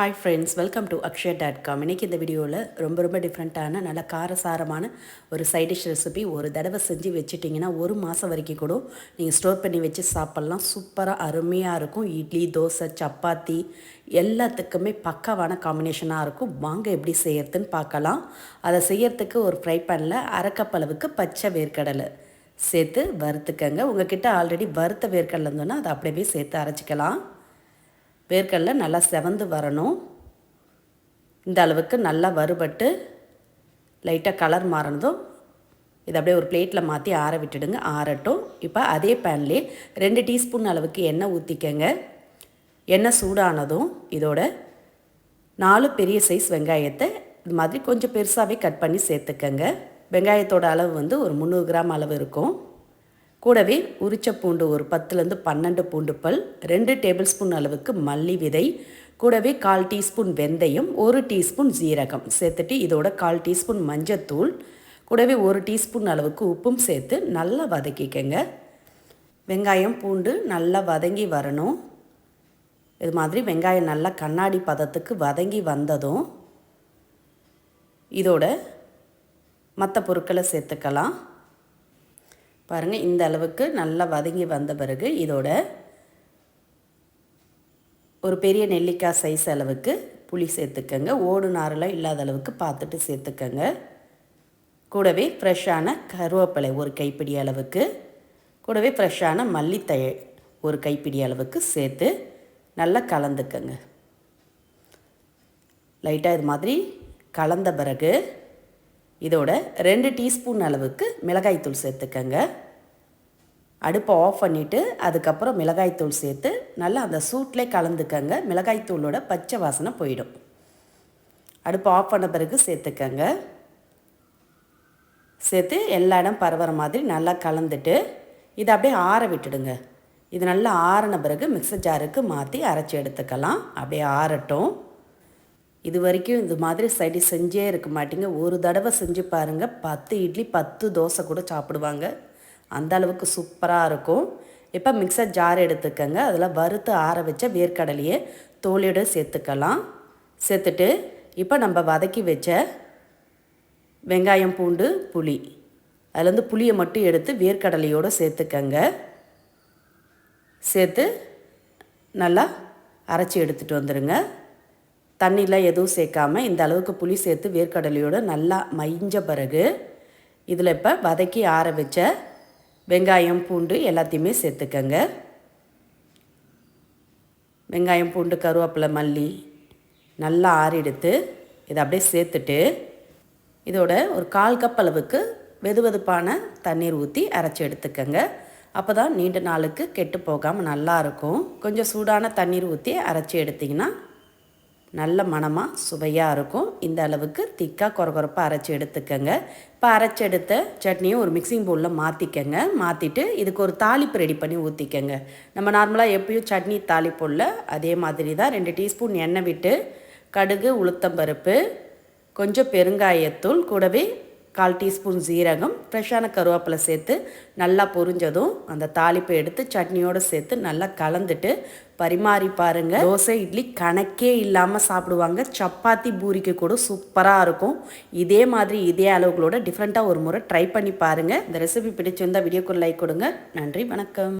Hi friends welcome to Akshaya dot com இன்றைக்கி இந்த வீடியோவில் ரொம்ப ரொம்ப டிஃப்ரெண்ட்டான நல்ல காரசாரமான ஒரு சைடிஷ் ரெசிபி ஒரு தடவை செஞ்சு வச்சுட்டிங்கன்னா ஒரு மாதம் வரைக்கும் கூட நீங்கள் ஸ்டோர் பண்ணி வச்சு சாப்பிட்லாம். சூப்பராக அருமையாக இருக்கும். இட்லி தோசை சப்பாத்தி எல்லாத்துக்குமே பக்காவான காம்பினேஷனாக இருக்கும். வாங்க எப்படி செய்யறதுன்னு பார்க்கலாம். அதை செய்யறதுக்கு ஒரு ஃப்ரை பேனில் அரைக்கப்பளவுக்கு பச்சை வேர்க்கடலை சேர்த்து வறுத்துக்கங்க. உங்ககிட்ட ஆல்ரெடி வறுத்த வேர்க்கடலை இருந்தோன்னா அதை அப்படியே சேர்த்து அரைச்சிக்கலாம். வேர்க்கடல நல்லா செவந்து வரணும். இந்த அளவுக்கு நல்லா வறுபட்டு லைட்டாக கலர் மாறினதும் இதை அப்படியே ஒரு பிளேட்டில் மாற்றி ஆற விட்டுடுங்க. ஆறட்டும். இப்போ அதே பேன்லேயே ரெண்டு டீஸ்பூன் அளவுக்கு எண்ணெய் ஊற்றிக்கங்க எண்ணெய் சூடானதும் இதோட நாலு பெரிய சைஸ் வெங்காயத்தை இது மாதிரி கொஞ்சம் பெருசாகவே கட் பண்ணி சேர்த்துக்கங்க. வெங்காயத்தோட அளவு வந்து ஒரு முந்நூறு கிராம் அளவு இருக்கும். கூடவே உரிச்ச பூண்டு ஒரு பத்துலேருந்து பன்னெண்டு பூண்டு பல் ரெண்டு டேபிள் ஸ்பூன் அளவுக்கு மல்லி விதை கூடவே கால் டீஸ்பூன் வெந்தயம் ஒரு டீஸ்பூன் ஜீரகம் சேர்த்துட்டு இதோட கால் டீஸ்பூன் மஞ்சத்தூள் கூடவே ஒரு டீஸ்பூன் அளவுக்கு உப்பும் சேர்த்து நல்லா வதக்கிக்கங்க. வெங்காயம் பூண்டு நல்லா வதங்கி வரணும். இது மாதிரி வெங்காயம் நல்லா கண்ணாடி பதத்துக்கு வதங்கி வந்ததும் இதோட மற்ற பொருட்களை சேர்த்துக்கலாம். பாருங்கள் இந்த அளவுக்கு நல்லா வதங்கி வந்த பிறகு இதோட ஒரு பெரிய நெல்லிக்காய் சைஸ் அளவுக்கு புளி சேர்த்துக்கங்க. ஓடு நாரெலாம் இல்லாத அளவுக்கு பார்த்துட்டு சேர்த்துக்கங்க. கூடவே ஃப்ரெஷ்ஷான கருவேப்பிலை ஒரு கைப்பிடி அளவுக்கு கூடவே ஃப்ரெஷ்ஷான மல்லித்தழை ஒரு கைப்பிடி அளவுக்கு சேர்த்து நல்லா கலந்துக்கங்க. லைட்டாக இது மாதிரி கலந்த பிறகு இதோட ரெண்டு டீஸ்பூன் அளவுக்கு மிளகாய்த்தூள் சேர்த்துக்கங்க. அடுப்பை ஆஃப் பண்ணிவிட்டு அதுக்கப்புறம் மிளகாய்த்தூள் சேர்த்து நல்லா அந்த சூட்லே கலந்துக்கங்க. மிளகாய்த்தூளோட பச்சை வாசனை போயிடும். அடுப்பை ஆஃப் பண்ண பிறகு சேர்த்துக்கங்க. சேர்த்து எல்லா இடம் பரவுற மாதிரி நல்லா கலந்துட்டு இதை அப்படியே ஆற விட்டுடுங்க. இது நல்லா ஆறின பிறகு மிக்சர் ஜாருக்கு மாற்றி அரைச்சி எடுத்துக்கலாம். அப்படியே ஆறட்டும். இது வரைக்கும் இது மாதிரி சைடி செஞ்சே இருக்க மாட்டீங்க. ஒரு தடவை செஞ்சு பாருங்கள் பத்து இட்லி பத்து தோசை கூட சாப்பிடுவாங்க. அந்த அளவுக்கு சூப்பராக இருக்கும். இப்போ மிக்சர் ஜார் எடுத்துக்கங்க. அதில் வறுத்து ஆற வச்ச வேர்க்கடலையே தோலியோடு சேர்த்துக்கலாம். சேர்த்துட்டு இப்போ நம்ம வதக்கி வச்ச வெங்காயம் பூண்டு புளி. அதுலேருந்து புளியை மட்டும் எடுத்து வேர்க்கடலையோடு சேர்த்துக்கங்க. சேர்த்து நல்லா அரைச்சி எடுத்துகிட்டு வந்துடுங்க தண்ணியில் எதுவும் சேர்க்காமல் இந்த அளவுக்கு புளி சேர்த்து வேர்க்கடலையோடு நல்லா மைஞ்ச பிறகு இதில் இப்போ வதக்கி ஆற வச்ச வெங்காயம் பூண்டு எல்லாத்தையுமே சேர்த்துக்கங்க. வெங்காயம் பூண்டு கருவேப்பிலை மல்லி நல்லா ஆறிடுத்து இதை அப்படியே சேர்த்துட்டு இதோட ஒரு கால் கப் அளவுக்கு வெது வெதுப்பான தண்ணீர் ஊற்றி அரைச்சி எடுத்துக்கங்க. அப்போ தான் நீண்ட நாளுக்கு கெட்டு போகாமல் நல்லாயிருக்கும் கொஞ்சம் சூடான தண்ணீர் ஊற்றி அரைச்சி எடுத்திங்கன்னா நல்ல மனமாக சுவையாக இருக்கும். இந்த அளவுக்கு திக்காக குறகுறப்பாக அரைச்சி எடுத்துக்கோங்க. இப்போ அரைச்சி எடுத்த சட்னியை ஒரு மிக்சிங் பவுலில் மாற்றிக்கங்க மாற்றிட்டு இதுக்கு ஒரு தாளிப்பு ரெடி பண்ணி ஊற்றிக்கங்க நம்ம நார்மலாக எப்பயும் சட்னி தாளிப்புள்ள அதே மாதிரி தான் ரெண்டு டீஸ்பூன் எண்ணெய் விட்டு கடுகு உளுத்தம்பருப்பு கொஞ்சம் பெருங்காயத்தூள் கூடவே கால் டீஸ்பூன் சீரகம் ஃப்ரெஷ்ஷான கருவேப்பிலை சேர்த்து நல்லா பொரிஞ்சதும் அந்த தாளிப்பை எடுத்து சட்னியோடு சேர்த்து நல்லா கலந்துட்டு பரிமாறி பாருங்கள் தோசை இட்லி கணக்கே இல்லாமல் சாப்பிடுவாங்க. சப்பாத்தி பூரிக்கு கூட சூப்பராக இருக்கும். இதே மாதிரி இதே அளவுகளோட டிஃப்ரெண்ட்டாக ஒரு முறை ட்ரை பண்ணி பாருங்கள் இந்த ரெசிபி பிடிச்சிருந்தால் வீடியோக்கு லைக் கொடுங்க. நன்றி வணக்கம்.